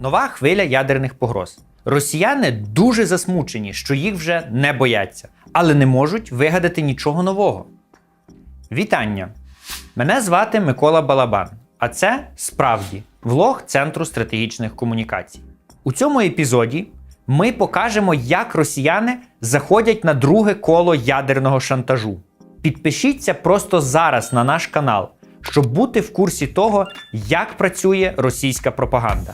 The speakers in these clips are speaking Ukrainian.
Нова хвиля ядерних погроз. Росіяни дуже засмучені, що їх вже не бояться, але не можуть вигадати нічого нового. Вітання! Мене звати Микола Балабан, а це справді влог Центру стратегічних комунікацій. У цьому епізоді ми покажемо, як росіяни заходять на друге коло ядерного шантажу. Підпишіться просто зараз на наш канал, щоб бути в курсі того, як працює російська пропаганда.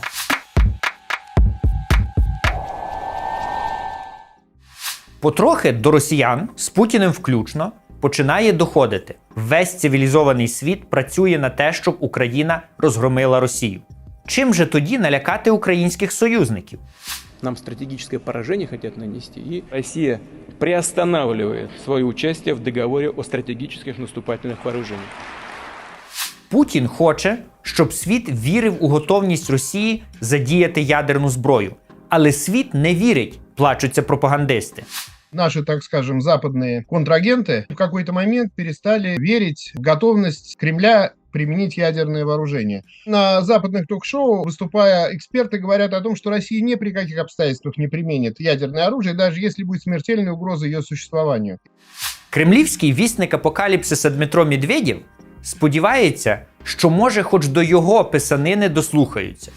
Потрохи до росіян з Путіним включно починає доходити. Весь цивілізований світ працює на те, щоб Україна розгромила Росію. Чим же тоді налякати українських союзників? Нам стратегическое поражение хотят нанести, и Россия приостанавливает свое участие в договоре о стратегических наступательных вооружениях. Путін хоче, щоб світ вірив у готовність Росії задіяти ядерну зброю. Але світ не вірить, плачуться пропагандисти. наши, так скажем, западные контрагенты в какой-то момент перестали верить в готовность Кремля применить ядерное вооружение. На западных ток-шоу, выступая, эксперты говорят о том, что Россия ни при каких обстоятельствах не применит ядерное оружие, даже если будет смертельная угроза ее существованию. Кремлівський вісник апокаліпсиса Дмитро Медведєв сподівається, що може, хоч до його писанини дослухаються.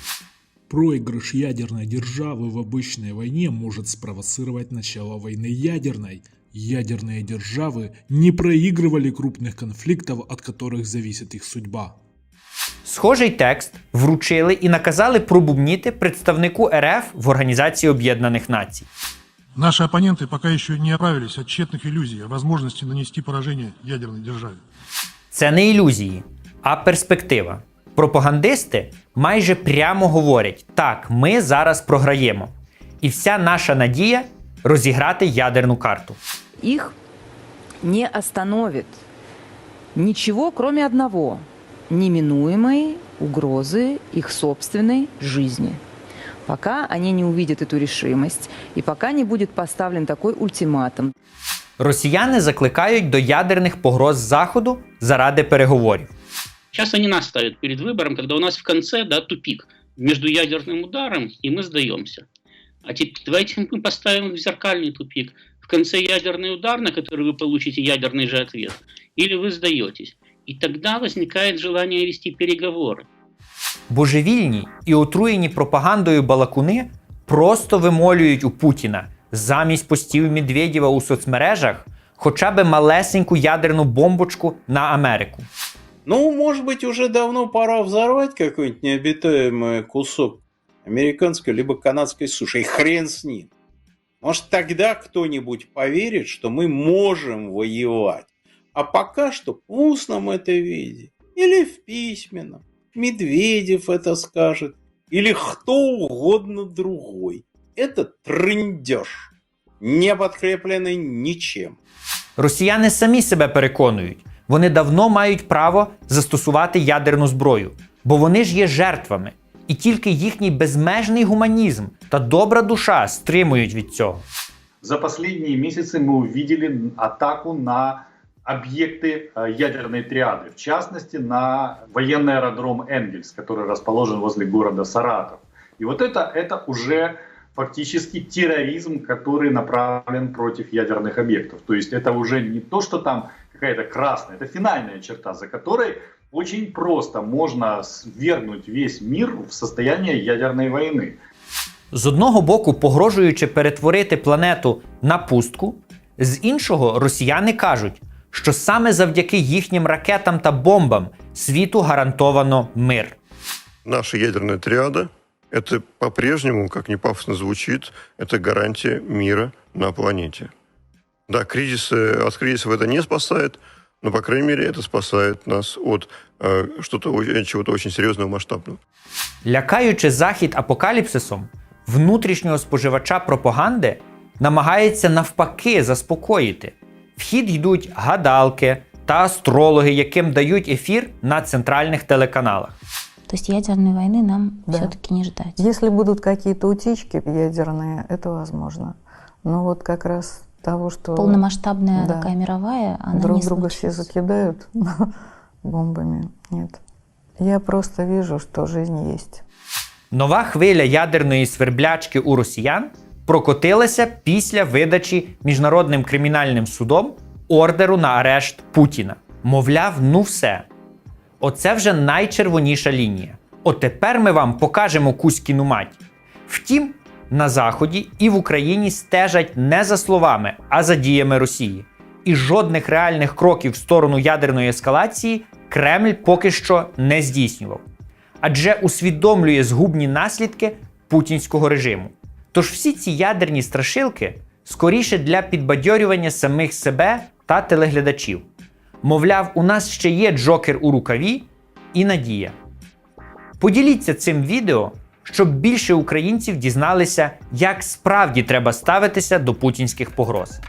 Проигрыш ядерной державы в обычной войне может спровоцировать начало войны ядерной. Ядерные державы не проигрывали крупных конфликтов, от которых зависит их судьба. Схожий текст вручили і наказали пробубніти представнику РФ в Організації Об'єднаних Націй. Наши оппоненты пока еще не оправились от тщетных иллюзий о возможности нанести поражение ядерной державе. Це не ілюзії, а перспектива. Пропагандисти майже прямо говорять: так, ми зараз програємо. І вся наша надія розіграти ядерну карту. их не остановит ничего, кроме одного – неминуемой угрозы их собственной жизни. Пока они не увидят эту решимость и пока не будет поставлен такой ультиматум, Росіяни закликають до ядерних погроз Заходу заради переговорів. Сейчас они нас ставят перед выбором, когда у нас в конце да, тупик между ядерным ударом и мы сдаемся. А теперь давайте мы поставим в зеркальный тупик. В конце ядерный удар, на который вы получите ядерный же ответ, или вы сдаетесь. И тогда возникает желание вести переговоры. Божевільні і отруєні пропагандою балакуни просто вимолюють у Путіна замість постів Медведєва у соцмережах хоча б малесеньку ядерну бомбочку на Америку. Ну, может быть, уже давно пора взорвать какой-нибудь необитаемый кусок американской либо канадской суши. И хрен с ним. Может, тогда кто-нибудь поверит, что мы можем воевать. А пока что в устном это виде. Или в письменном. Медведев это скажет. Или кто угодно другой. Это трындеж, не подкрепленный ничем. Росіяни самі себе переконують, вони давно мають право застосувати ядерну зброю, бо вони ж є жертвами, і тільки їхній безмежний гуманізм та добра душа стримують від цього. За последние месяцы мы увидели атаку на объекты э, ядерной триады, в частности на военный аэродром Энгельс, который расположен возле города Саратов. И вот это, это уже фактически терроризм, который направлен против ядерных объектов. То есть это уже не то, что там какая-то красная, это финальная черта, за которой очень просто можно свергнуть весь мир в состояние ядерной войны. З одного боку, погрожуючи перетворити планету на пустку, з іншого росіяни кажуть, що саме завдяки їхнім ракетам та бомбам світу гарантовано мир. Наша ядерная триада – это по-прежнему, как не пафосно звучит, это гарантия мира на планете. Да, кризисы, от кризисов это не спасает, но, по крайней мере, это спасает нас от э, что-то, о- чего-то очень серьезного, масштабного. Лякаючи захід апокаліпсисом, внутрішнього споживача пропаганди намагається навпаки заспокоїти. В хід йдуть гадалки та астрологи, яким дають ефір на центральних телеканалах. То есть ядерной войны нам Да. все-таки не ждать. Если будут какие-то утечки ядерные, это возможно. Но вот как раз того, что Полномасштабная Да. такая мировая, она друг не друга все случится. закидают бомбами, нет. Я просто вижу, что жизнь есть. Нова хвиля ядерної сверблячки у росіян прокотилася після видачі Міжнародним кримінальним судом ордеру на арешт Путіна. Мовляв, ну все. Оце вже найчервоніша лінія. От тепер ми вам покажемо Кузькіну мать. Втім, на Заході і в Україні стежать не за словами, а за діями Росії. І жодних реальних кроків в сторону ядерної ескалації Кремль поки що не здійснював. Адже усвідомлює згубні наслідки путінського режиму. Тож всі ці ядерні страшилки скоріше для підбадьорювання самих себе та телеглядачів. Мовляв, у нас ще є Джокер у рукаві і надія. Поділіться цим відео, щоб більше українців дізналися, як справді треба ставитися до путінських погроз.